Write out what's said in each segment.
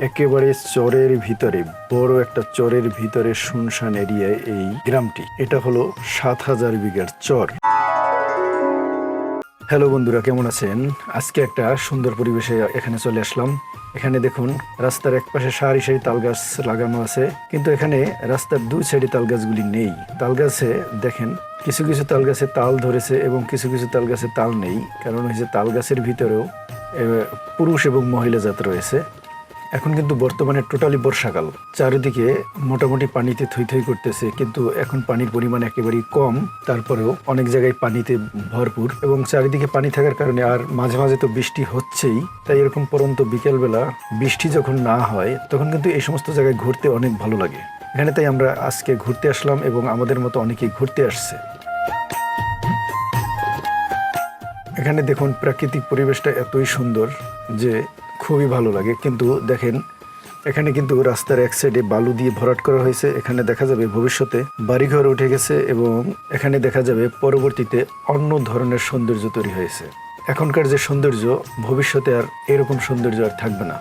একেবারে চরের ভিতরে, বড় একটা চরের ভিতরে শুনশান এরিয়ায় এই গ্রামটি। এটা হলো সাত হাজার বিঘার চর। হ্যালো বন্ধুরা, কেমন আছেন? আজকে একটা সুন্দর পরিবেশে এখানে চলে আসলাম। এখানে দেখুন, রাস্তার এক পাশে সারি সারি তাল গাছ লাগানো আছে, কিন্তু এখানে রাস্তার দুই সাইডে তাল গাছগুলি নেই। তাল গাছে দেখেন, কিছু কিছু তাল গাছে তাল ধরেছে এবং কিছু কিছু তাল গাছে তাল নেই, কারণ হচ্ছে তাল গাছের ভিতরেও পুরুষ এবং মহিলা জাত রয়েছে। এখন কিন্তু বর্তমানে টোটালি বর্ষাকাল। চারিদিকে মোটামুটি পানিতে থই থই করতেছে, কিন্তু এখন পানির পরিমাণ একেবারেই কম। তারপরেও অনেক জায়গায় পানিতে ভরপুর এবং চারিদিকে পানি থাকার কারণে আর মাঝে মাঝে তো বৃষ্টি হচ্ছেই। তাই এরকম পরন্ত বিকেলবেলা বৃষ্টি যখন না হয়, তখন কিন্তু এই সমস্ত জায়গায় ঘুরতে অনেক ভালো লাগে। এখানে তাই আমরা আজকে ঘুরতে আসলাম এবং আমাদের মতো অনেকেই ঘুরতে আসছে। এখানে দেখুন প্রাকৃতিক পরিবেশটা এতই সুন্দর যে খুবই ভালো লাগে। কিন্তু দেখেন, এখানে কিন্তু রাস্তার এক সাইডে বালু দিয়ে ভরাট করা হয়েছে। এখানে দেখা যাবে ভবিষ্যতে বাড়িঘর উঠে গেছে এবং এখানে দেখা যাবে পরবর্তীতে অন্য ধরনের সৌন্দর্য তৈরি হয়েছে। এখনকার যে সৌন্দর্য, ভবিষ্যতে আর এরকম সৌন্দর্য আর থাকবে না।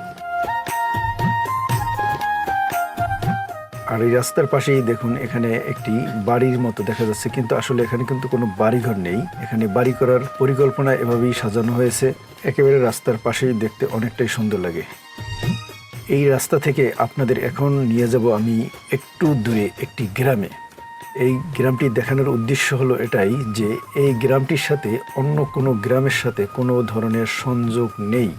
আর এই রাস্তার পাশেই দেখুন, এখানে একটি বাড়ির মতো দেখা যাচ্ছে, কিন্তু আসলে এখানে কিন্তু কোনো বাড়িঘর নেই। এখানে বাড়ি করার পরিকল্পনা এভাবেই সাজানো হয়েছে। একেবারে রাস্তার পাশেই দেখতে অনেকটাই সুন্দর লাগে। এই রাস্তা থেকে আপনাদের এখন নিয়ে যাব আমি একটু দূরে একটি গ্রামে। এই গ্রামটি দেখানোর উদ্দেশ্য হলো এটাই যে, এই গ্রামটির সাথে অন্য কোনো গ্রামের সাথে কোনো ধরনের সংযোগ নেই।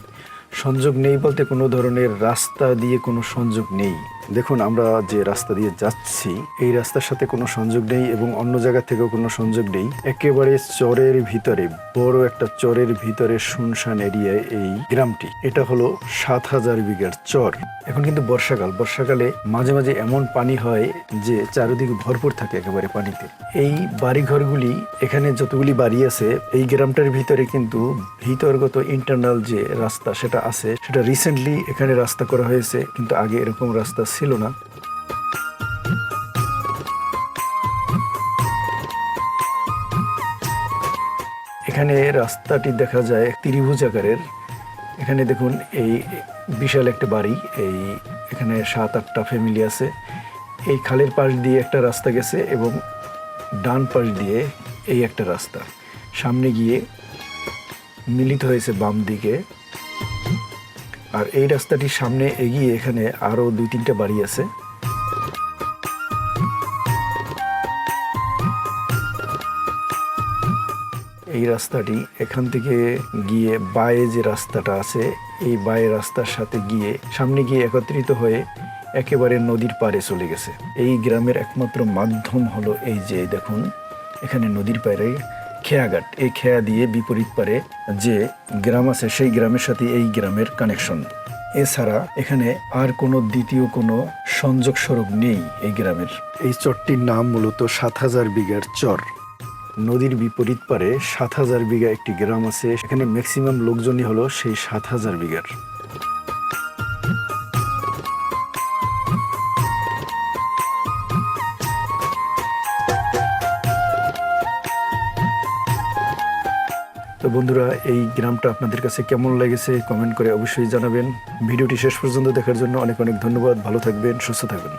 সংযোগ নেই বলতে কোনো ধরনের রাস্তা দিয়ে কোনো সংযোগ নেই। দেখুন, আমরা যে রাস্তা দিয়ে যাচ্ছি, এই রাস্তার সাথে কোনো সংযোগ নেই এবং অন্য জায়গা থেকেও কোনো সংযোগ নেই। একেবারে চরের ভিতরে, বড় একটা চরের ভিতরে শুনশান এরিয়ায় এই গ্রামটি। এটা হলো সাত হাজার বিঘার চর। এখন কিন্তু বর্ষাকাল। বর্ষাকালে মাঝে মাঝে এমন পানি হয় যে চারিদিকে ভরপুর থাকে একেবারে পানিতে। এই বাড়িঘরগুলি, এখানে যতগুলি বাড়ি আছে, এই গ্রামটার ভিতরে কিন্তু ভিতরগত ইন্টারনাল যে রাস্তা, সেটা আছে, সেটা রিসেন্টলি এখানে রাস্তা করা হয়েছে, কিন্তু আগে এরকম রাস্তা ছিল না। এখানে রাস্তাটি দেখা যায় ত্রিভুজ আকারের। এখানে দেখুন, এই বিশাল একটা বাড়ি, এই এখানে সাত আটটা ফ্যামিলি আছে। এই খালের পাশ দিয়ে একটা রাস্তা গেছে এবং ডান পাশ দিয়ে এই একটা রাস্তা। সামনে গিয়ে মিলিত হয়েছে বাম দিকে আর এই রাস্তাটির সামনে এগিয়ে এখানে আরও দুই, তিনটা বাড়ি আছে। এই রাস্তাটি এখান থেকে গিয়ে বায়ে যে রাস্তাটা আছে, এই বায়ে রাস্তার সাথে গিয়ে সামনে গিয়ে একত্রিত হয়ে একেবারে নদীর পাড়ে চলে গেছে। এই গ্রামের একমাত্র মাধ্যম হলো এই যে, দেখুন, এখানে নদীর পাড়ে খেয়াঘাট। এই খেয়া দিয়ে বিপরীত পারে যে গ্রাম আছে, সেই গ্রামের সাথে এই গ্রামের কানেকশন এছাড়া এখানে আর কোনো দ্বিতীয় কোনো সংযোগ সড়ক নেই এই গ্রামের। এই চরটির নাম মূলত সাত হাজার বিঘার চর। নদীর বিপরীত পারে সাত হাজার বিঘা একটি গ্রাম আছে। সেখানে ম্যাক্সিমাম লোকজনই হলো সেই সাত হাজার বিঘার। তো বন্ধুরা, এই গ্রামটা আপনাদের কাছে কেমন লেগেছে কমেন্ট করে অবশ্যই জানাবেন। ভিডিওটি শেষ পর্যন্ত দেখার জন্য অনেক অনেক ধন্যবাদ। ভালো থাকবেন, সুস্থ থাকবেন।